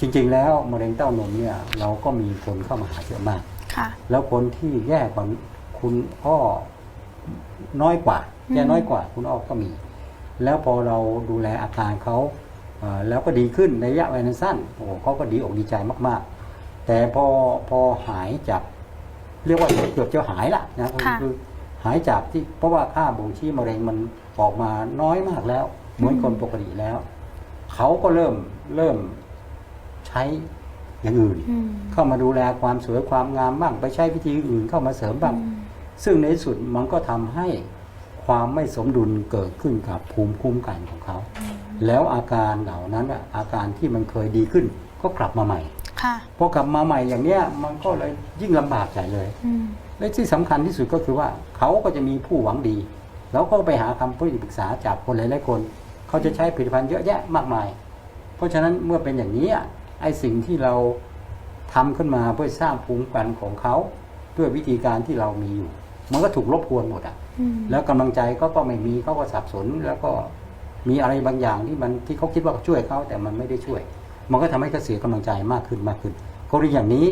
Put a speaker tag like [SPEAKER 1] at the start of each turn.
[SPEAKER 1] จริง ๆ แล้วมะเร็งเต้านมเนี่ยเราก็มีคนเข้ามาหาเยอะมาก
[SPEAKER 2] ค่ะ
[SPEAKER 1] แล้วคนที่แย่กว่าคุณอ้อน้อยกว่า
[SPEAKER 2] อืม
[SPEAKER 1] แย่น้อยกว่าคุณอ้อก็มี แล้วพอเราดูแลอาการเขาเอ่อแล้วก็ดีขึ้นในระยะเวลาสั้นโอ้โหเขาก็ดีอกดีใจมากๆ แต่พอพอหายจาก เรียกว่าเกือบจะหายละนะ
[SPEAKER 2] ค่ะ
[SPEAKER 1] คือหายจากที่เพราะว่าค่าบ่งชี้มะเร็งมันออกมาน้อยมากแล้ว เหมือนคนปกติแล้ว เขาก็เริ่มเริ่มใช้อย่างอื่น
[SPEAKER 2] อืม
[SPEAKER 1] เข้ามาดูแลความสวยความงามบ้างไปใช้วิธีอื่นเข้ามาเสริมบ้าง
[SPEAKER 2] อืม
[SPEAKER 1] ซึ่งในที่สุดมันก็ทำให้ความไม่สมดุลเกิดขึ้นกับภูมิคุ้มกันของเขา แล้วอาการเหล่านั้นอะอาการที่มันเคยดีขึ้นก็กลับมาใหม่
[SPEAKER 2] ค่ะ
[SPEAKER 1] พอกลับมาใหม่อย่างเนี้ยมันก็เลยยิ่งลำบากใหญ่เลย
[SPEAKER 2] อืม
[SPEAKER 1] และที่สำคัญที่สุดก็คือว่าเขาก็จะมีผู้หวังดี แล้วก็ไปหาคำปรึกษาจากคนหลายๆคน เขาจะใช้ผลิตภัณฑ์เยอะแยะมากมาย เพราะฉะนั้นเมื่อเป็นอย่างนี้อะ ไอ้สิ่งที่เราทำขึ้นมาเพื่อสร้างภูมิคุ้มกันของเขาด้วยวิธีการที่เรามีอยู่ มันก็ถูกรบกวนหมดอะ
[SPEAKER 2] อืม
[SPEAKER 1] แล้วกำลังใจก็ก็ไม่มีเขาก็สับสนแล้วก็มีอะไรบางอย่างที่มันที่เขาคิดว่าช่วยเขาแต่มันไม่ได้ช่วย มันก็ทำให้เขาเสียกำลังใจมากขึ้นมากขึ้นกรณีอย่างนี้